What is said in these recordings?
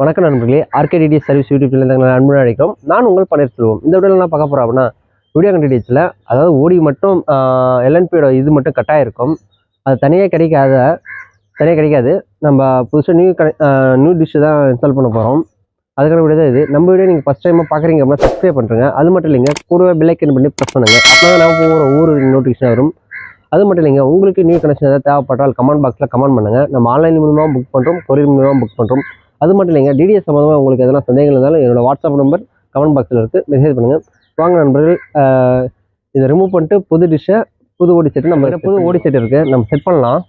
வணக்கம் நண்பர்களே ஆர்கேடிடி சர்வீஸ் யூடியூப்ல இருந்து அன்புடன் அழைக்கிறோம். நான் உங்கள் பன்னீர் செல்வம். இந்த வீடியோவில் நான் பார்க்க போகிறோம் அப்படின்னா வீடியோ கண்டிடியத்தில் அதாவது ஓடி மட்டும் எல்என்பியோட இது மட்டும் கட்டாக இருக்கும் அது தனியாக கிடைக்காத தனியாக கிடைக்காது. நம்ம புதுசாக நியூ நியூ டிஷ்ஷு தான் இன்ஸ்டால் பண்ண போகிறோம் அதுக்கான வீடியோ தான் இது. நம்ம வீடியோ நீங்கள் ஃபஸ்ட் டைமாக பார்க்குறீங்க அப்படின்னா சப்ஸ்கிரைப் பண்ணுறங்க அது மட்டும் இல்லைங்க கூடவே பெல்லைக்கன் பண்ணி ப்ரெஸ் பண்ணுங்கள் அப்போ தான் நம்ம ஒவ்வொரு ஊர் நோட்டிஃபிகேஷன் வரும். அது மட்டும் இல்லைங்க உங்களுக்கு நியூ கனெக்ஷன் ஏதாவது தேவைப்பட்டால் கமெண்ட் பாக்ஸில் கமெண்ட் பண்ணுங்கள் நம்ம ஆன்லைன் மூலமாக புக் பண்ணுறோம் கொரியர் மூலமாக புக் பண்ணுறோம் அது மட்டும் இல்லைங்க டிடிஎஸ் சம்மந்தமாக உங்களுக்கு எதனா சந்தேகங்கள் இருந்தாலும் என்னோட வாட்ஸ்அப் நம்பர் கமெண்ட் பாக்ஸில் இருக்குது மெசேஜ் பண்ணுங்கள் வாங்க நண்பர்கள் இதை ரிமூவ் பண்ணிட்டு புது டிஷ்ஷை புது ஓடி செட்டு நம்ம புது ஓடி செட் இருக்குது நம்ம செட் பண்ணலாம்.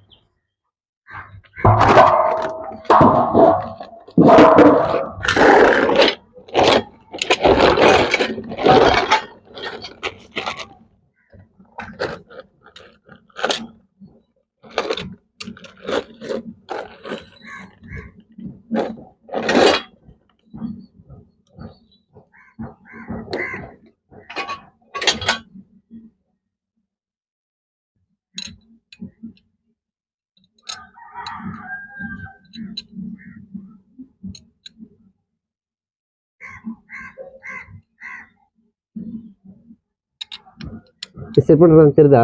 செட் பண்ணுறது தெரியுதா?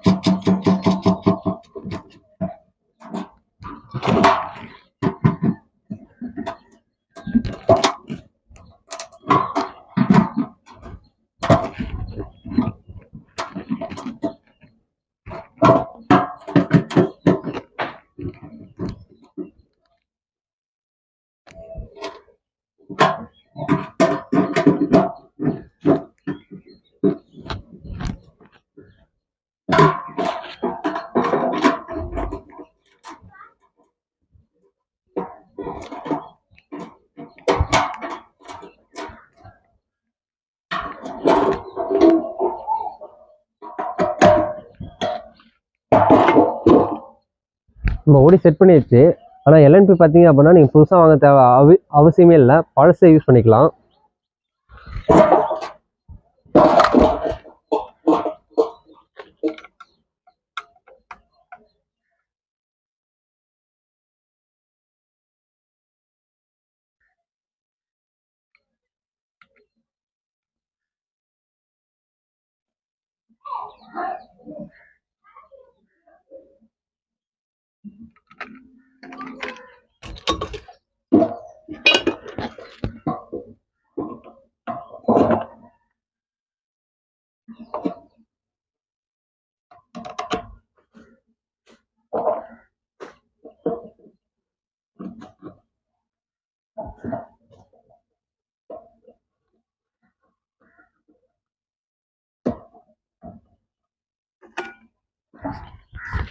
நம்ம ஓடி செட் பண்ணிடுச்சு ஆனால் எல்என்பி பார்த்தீங்க அப்படின்னா நீங்கள் புதுசாக வாங்க தேவை அவ அவசியமே இல்லை. பழசை யூஸ் பண்ணிக்கலாம்.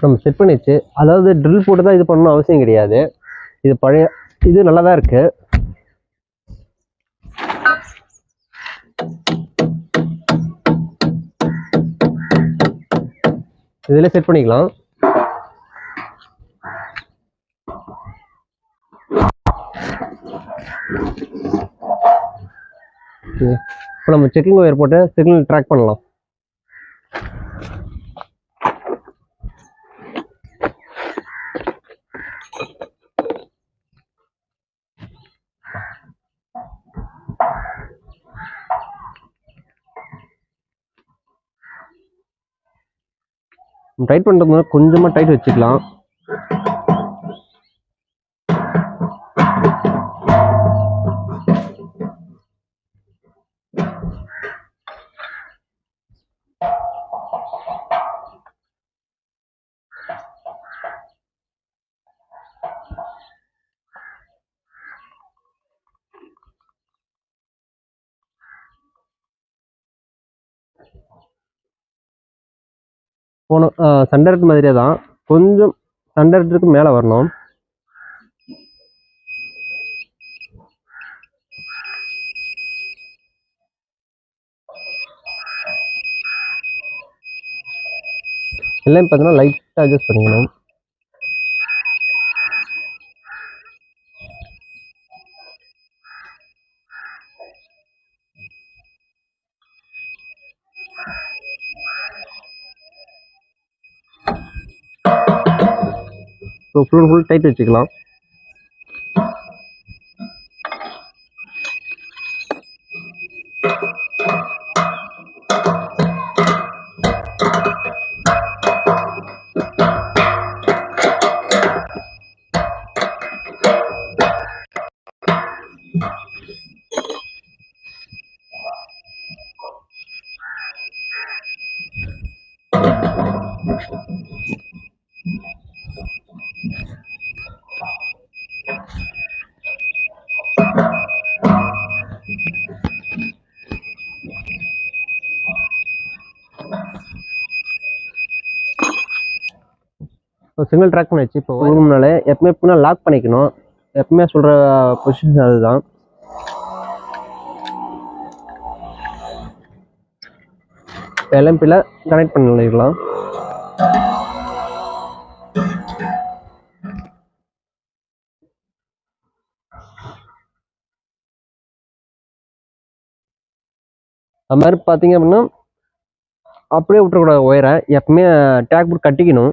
நம்ம செட் பண்ணிடுச்சு அதாவது ட்ரில் போட்டு தான் இது பண்ணணும் அவசியம் கிடையாது. இது பழைய இது நல்லா தான் இருக்குது இதில் செட் பண்ணிக்கலாம். இப்போ நம்ம செக்கிங் ஒயர் போட்டு சிக்னல் ட்ராக் பண்ணலாம். டைட் பண்ணுறதுனா கொஞ்சமாக டைட் வச்சுக்கலாம். போன சண்டர்ட் மாதிரியே தான். கொஞ்சம் சண்டர்ட்டுக்கு மேலே வரணும். எல்லாம் பார்த்தீங்கன்னா லைட்டாக அட்ஜஸ்ட் பண்ணிக்கணும். ஸோ ஃபுல் ஃபுல் டைட் வச்சுக்கலாம். இப்போ சிங்கிள் ட்ராக் பண்ணி வச்சு இப்போ ஓடும்னாலே எப்பவுமே எப்படின்னா லாக் பண்ணிக்கணும். எப்பவுமே சொல்கிற பொசிஷன் அதுதான். எல்எம்பியில் கனெக்ட் பண்ணிக்கலாம் அது மாதிரி பார்த்தீங்க அப்படின்னா அப்படியே விட்டுறக்கூடாது ஒயரை எப்பவுமே டேக் போட்டு கட்டிக்கணும்.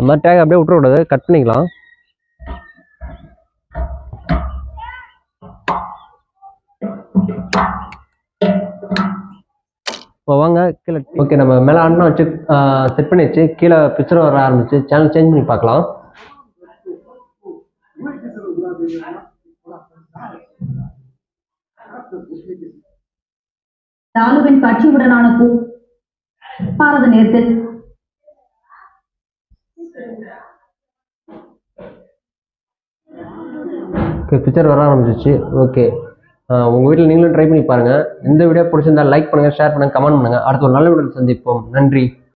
அந்த மாதிரி டேக் அப்படியே விட்டுறக்கூடாது கட் பண்ணிக்கலாம். இப்போ வாங்க கீழே ஓகே நம்ம மேலே அண்ணா வச்சு செட் பண்ணி வச்சு கீழே பிக்சர் வர ஆரம்பிச்சு. சேனல் சேஞ்ச் பண்ணி பார்க்கலாம். லாலுவின் கட்சியுடனான பாரத நேரத்தில் ஓகே பிக்சர் வர ஆரம்பிச்சிச்சு ஓகே உங்கள் வீட்டில் நீங்களும் ட்ரை பண்ணி பாருங்கள் இந்த வீடியோ பிடிச்சிருந்தா லைக் பண்ணுங்கள் ஷேர் பண்ணுங்கள் கமெண்ட் பண்ணுங்கள் அடுத்த ஒரு நல்ல வீடியோ சந்திப்போம். நன்றி.